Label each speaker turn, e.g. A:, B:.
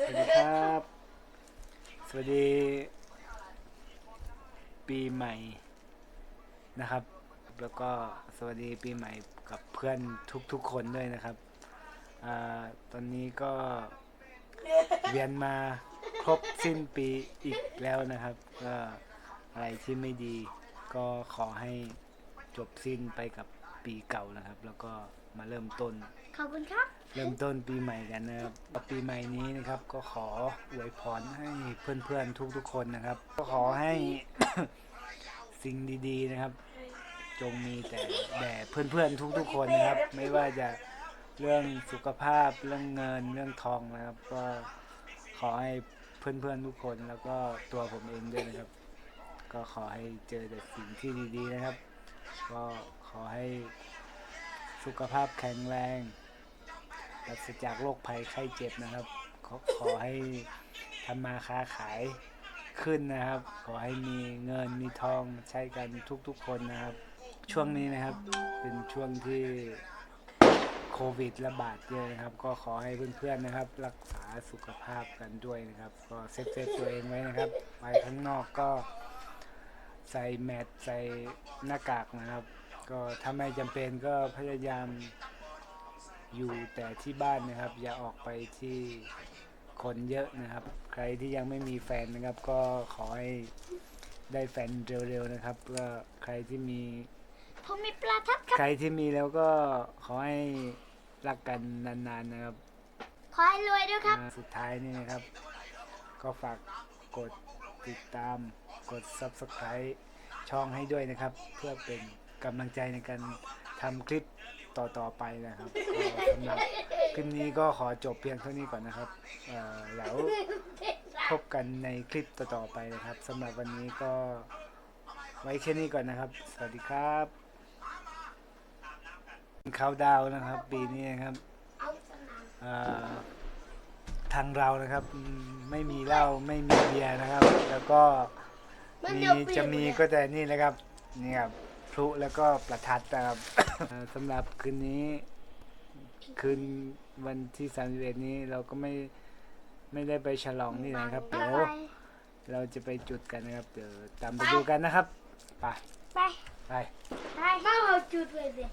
A: สวัสดีครับ สวัสดี ปีใหม่นะครับ แล้วก็สวัสดีปีใหม่กับเพื่อนทุกๆคนด้วยนะครับอาตอนนี้ก็เวียนมาครบสิ้นปีอีกแล้วนะครับ ก็อะไรที่ไม่ดี ก็ขอให้จบสิ้นไปกับปีเก่านะครับ แล้วก็ มาเริ่มต้น
B: ขอบคุณครับ
A: เริ่มต้นปีใหม่กันนะครับปีใหม่นี้นะครับก็ขออวยพรให้เพื่อนๆทุกๆคนนะครับ ก็ขอให้ สิ่งดีๆนะครับ จงมีแต่แด่เพื่อนๆทุกๆคนนะครับ ไม่ว่าจะเรื่องสุขภาพเรื่องเงินเรื่องทองนะครับ ก็ขอให้เพื่อนๆทุกคนแล้วก็ตัวผมเองด้วยนะครับ ก็ขอให้เจอแต่สิ่งที่ดีๆนะครับ ก็ขอให้ สุขภาพแข็งแรงปราศจากโรคภัยไข้เจ็บนะครับ ขอขอให้ทำมาค้าขายขึ้นนะครับ ขอให้มีเงินมีทองใช้กันทุกๆคนนะครับ ช่วงนี้นะครับเป็นช่วงที่โควิดระบาดเยอะนะครับ ก็ขอให้เพื่อนๆนะครับ รักษาสุขภาพกันด้วยนะครับ ก็เซฟเซฟตัวเองไว้นะครับ ไปข้างนอกก็ใส่แมสใส่หน้ากากนะครับ ก็ถ้าไม่จำเป็นก็พยายามอยู่แต่ที่บ้านนะครับ อย่าออกไปที่คนเยอะนะครับ ใครที่ยังไม่มีแฟนนะครับ ก็ขอให้ได้แฟนเร็วๆนะครับก็ใครที่มี
B: ผมมีปลาทับครับ
A: ใครที่มีแล้วก็ขอให้รักกันนานๆนะครับ
B: ขอให้รวยด้วยครับ
A: อ่าสุดท้ายนี่นะครับ ก็ฝากกดติดตามกด subscribe ช่องให้ด้วยนะครับ เพื่อเป็น กำลังใจในการทำคลิปต่อๆไปนะครับก็สำหรับคลิปนี้ก็ขอจบเพียงเท่านี้ก่อนนะครับเอ่อแล้วพบกันในคลิปต่อๆไปนะครับสำหรับวันนี้ก็ไว้แค่นี้ก่อนนะครับ สวัสดีครับเข้าดาวน์นะครับ ปีนี้นะครับ
B: เอาสนาม
A: เอ่อทางเรานะครับอืมไม่มีเหล้าไม่มีเบียร์นะครับ แล้วก็
B: มัน
A: มี
B: เดี๋ยวเปลี่ย
A: จะ
B: น
A: มี
B: เลย
A: ก็แต่นี่นะครับนี่ครับ พลุแล้วก็ประทัดนะครับเอ่อสำหรับคืนนี้ คืนวันที่ 31 นี้เราก็ไม่ไม่ได้ไปฉลองที่ไหนครับ เดี๋ยวเราจะไปจุดกันนะครับ เดี๋ยวตามไปดูกันนะครับ ไป
B: ไป
A: ไป
B: ไปมาเอาจุดเลยสิ